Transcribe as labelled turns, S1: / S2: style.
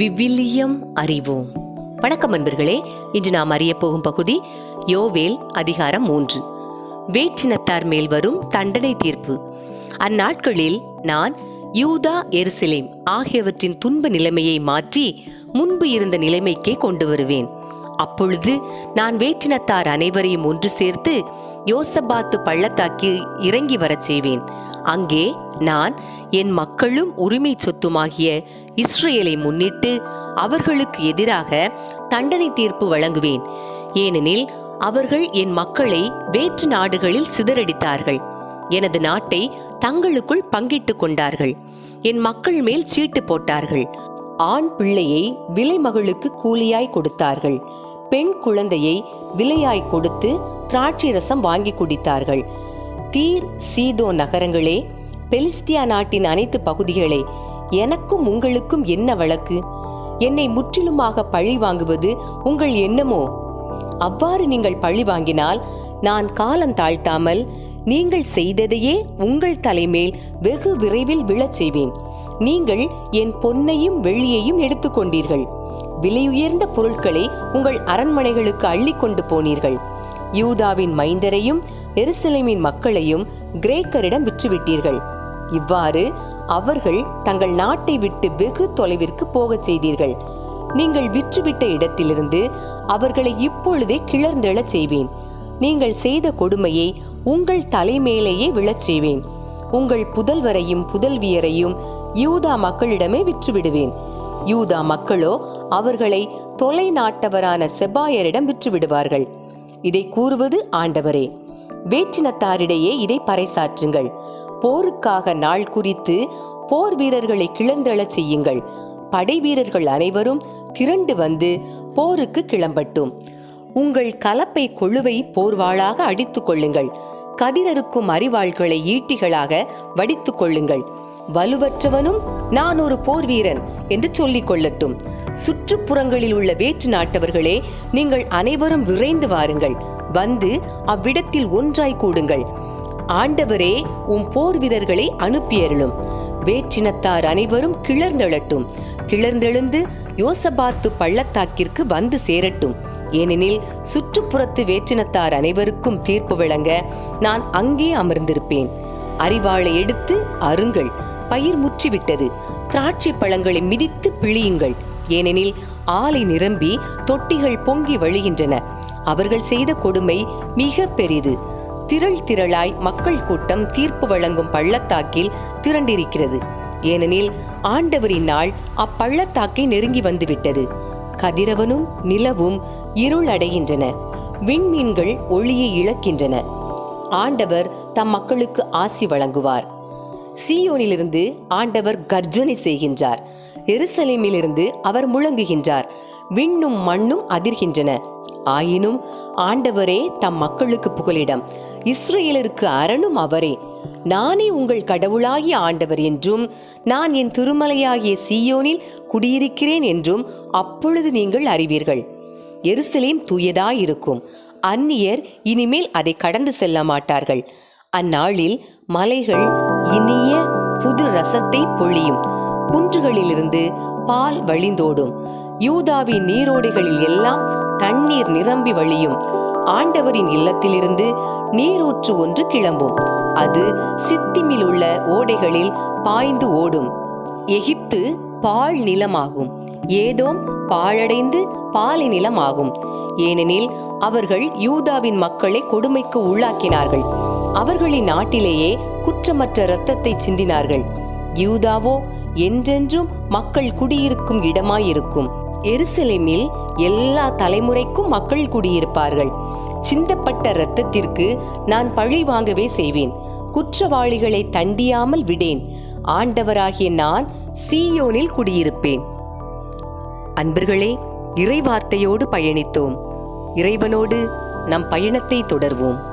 S1: விவிலியம் அறிவோம். வணக்கம் அன்பர்களே இன்று நாம் அறிய போகும் பகுதி யோவேல் அதிகாரம் மூன்று. வேற்றினத்தார் மேல் வரும் தண்டனை தீர்ப்பு. அந்நாட்களில் நான் யூதா எருசலேம் ஆகியவற்றின் துன்ப நிலைமையை மாற்றி முன்பு இருந்த நிலைமைக்கே கொண்டு வருவேன். அப்பொழுது நான் வேற்றினத்தார் அனைவரையும் ஒன்று சேர்த்து யோசபாத்து பள்ளத்தாக்கி இறங்கி வரச் செய்வேன். அங்கே நான் என் மக்களும் உரிமை சொத்துமாகிய இஸ்ரேலை முன்னிட்டு அவர்களுக்கு எதிராக தண்டனை தீர்ப்பு வழங்குவேன். ஏனெனில் அவர்கள் என் மக்களை வேற்று நாடுகளில் சிதறடித்தார்கள். எனது நாட்டை தங்களுக்குள் பங்கிட்டுக் கொண்டார்கள். என் மக்கள் மேல் சீட்டு போட்டார்கள். ஆண் பிள்ளையை விலை மகளுக்கு கூலியாய் கொடுத்தார்கள். பெண் குழந்தையை விலையாய் கொடுத்து திராட்சை ரசம் வாங்கி குடித்தார்கள். தீர் சீதோ நகரங்களே பெலிஸ்தியா நாட்டின் அனைத்து பகுதிகளே எனக்கும் உங்களுக்கும் என்ன வழக்கு? என்னை முற்றிலுமாக பழி வாங்குவது உங்கள் எண்ணமோ? அவ்வாறு நீங்கள் பழி வாங்கினால் நான் காலம் தாழ்த்தாமல் நீங்கள் செய்ததையே உங்கள் தலைமேல் வெகு விரைவில் விழச் செய்வேன். நீங்கள் என் பொன்னையும் வெள்ளியையும் எடுத்துக்கொண்டீர்கள். விலையுயர்ந்த பொருட்களை உங்கள் அரண்மனைகளுக்கு அள்ளி கொண்டு போனீர்கள். யூதாவின் மைந்தரையும் எருசலேமின் மக்களையும் கிரேக்கரிடம் விற்றுவிட்டீர்கள். இவ்வாறு அவர்கள் தங்கள் நாட்டை விட்டு வெகு தொலைவிற்கு போகச் செய்தீர்கள். நீங்கள் விற்றுவிட்ட இடத்திலிருந்து அவர்களை இப்பொழுதே கிளர்ந்தெழச் செய்வேன். நீங்கள் செய்த கொடுமையை உங்கள் தலைமேலேயே விழச் செய்வேன். உங்கள் புதல்வரையும் புதல்வியரையும் யூதா மக்களிடமே விற்றுவிடுவேன். யூதா மக்களோ அவர்களை தொலை நாட்டவரான செபாயரிடம் விற்றுவிடுவார்கள். இதை கூறுவது ஆண்டவரே. வேற்றினத்தாரிடையே இதை பறைசாற்றுங்கள். போருக்காக நாள் குறித்து போர் வீரர்களை கிளர்ந்தெழச் செய்யுங்கள். படை வீரர்கள் அனைவரும் திரண்டு வந்து போருக்கு கிளம்பட்டும். உங்கள் கலப்பை கொழுவை போர்வாளாக அடித்துக் கொள்ளுங்கள். கதிரறுக்கும் அறிவாள்களை ஈட்டிகளாக வடித்துக் கொள்ளுங்கள். வலுவற்றவனும் நான் ஒரு போர் வீரன் என்று சொல்லிக் கொள்ளட்டும். சுற்றுப்புறங்களில் உள்ள வேற்று நாட்டவர்களே நீங்கள் அனைவரும் விரைந்து வாருங்கள். வந்து அவ்விடத்தில் ஒன்றாய் கூடுங்கள். ஆண்டவரே உம் போர் வீரர்களை அனுப்பியருளும். வேற்றினத்தார் அனைவரும் கிளர்ந்தெழட்டும். கிளர்ந்தெழுந்து யோசபாத்து பள்ளத்தாக்கிற்கு வந்து சேரட்டும். ஏனெனில் சுற்றுப்புறத்து வேற்றினத்தார் அனைவருக்கும் தீர்ப்பு வழங்க நான் அங்கே அமர்ந்திருப்பேன். அறிவாளை எடுத்து அருங்கள். பயிர் முற்றிவிட்டது. திராட்சை பழங்களை மிதித்து பிழியுங்கள். ஏனெனில் ஆலை நிரம்பி தொட்டிகள் பொங்கி வழிகின்றன. அவர்கள் செய்த கொடுமை மிக பெரிது. திரள் திரளாய் மக்கள் கூட்டம் தீர்ப்பு வழங்கும் பள்ளத்தாக்கில் திரண்டிருக்கிறது. ஏனெனில் ஆண்டவரின் நாள் அப்பள்ளத்தாக்கை நெருங்கி வந்துவிட்டது. கதிரவனும் நிலவும் இருள் அடைகின்றன. விண்மீன்கள் ஒளியை இழக்கின்றன. ஆண்டவர் தம் மக்களுக்கு ஆசி வழங்குவார். சீயோனிலிருந்து ஆண்டவர் கர்ஜனை செய்கின்றார். எருசலேமிலிருந்து அவர் முழங்குகின்றார். விண்ணும் மண்ணும் அதிர்கின்றன. ஆயினும் ஆண்டவரே தம் மக்களுக்கு புகலிடம். இஸ்ரேலருக்கு அரணும் அவரே. நானே உங்கள் கடவுளாகிய ஆண்டவர் என்றும் நான் என் திருமலையாகிய சீயோனில் குடியிருக்கிறேன் என்றும் அப்பொழுது நீங்கள் அறிவீர்கள். எருசலேம் தூயதாயிருக்கும். அந்நியர் இனிமேல் அதை கடந்து செல்ல மாட்டார்கள். அந்நாளில் மலைகள் இனிய புது ரசத்தை பொழியும். குன்றுகளிலிருந்து பால் வழிந்தோடும். யூதாவின் நீரோடைகளில் எல்லாம் தண்ணீர் நிரம்பி வழியும். ஆண்டவரின் இல்லத்திலிருந்து நீரூற்று ஒன்று கிளம்பும். அது சித்திமில் உள்ள ஓடைகளில் பாய்ந்து ஓடும். எகிப்து பால் நிலமாகும். ஏதோம் பாழடைந்து பாலை நிலமாகும். ஏனெனில் அவர்கள் யூதாவின் மக்களை கொடுமைக்கு உள்ளாக்கினார்கள். அவர்களின் நாட்டிலேயே குற்றமற்ற இரத்தத்தை சிந்தினார்கள். யூதாவோ என்றென்றும் மக்கள் குடியிருக்கும் இடமாயிருக்கும். எருசலேமில் எல்லா தலைமுறைக்கும் மக்கள் குடியிருப்பார்கள். சிந்தப்பட்ட இரத்தத்திற்கு நான் பழி வாங்கவே செய்வேன். குற்றவாளிகளை தண்டியாமல் விடேன். ஆண்டவராகிய நான் சீயோனில் குடியிருப்பேன். அன்பர்களே இறைவார்த்தையோடு பயணித்தோம். இறைவனோடு நம் பயணத்தை தொடர்வோம்.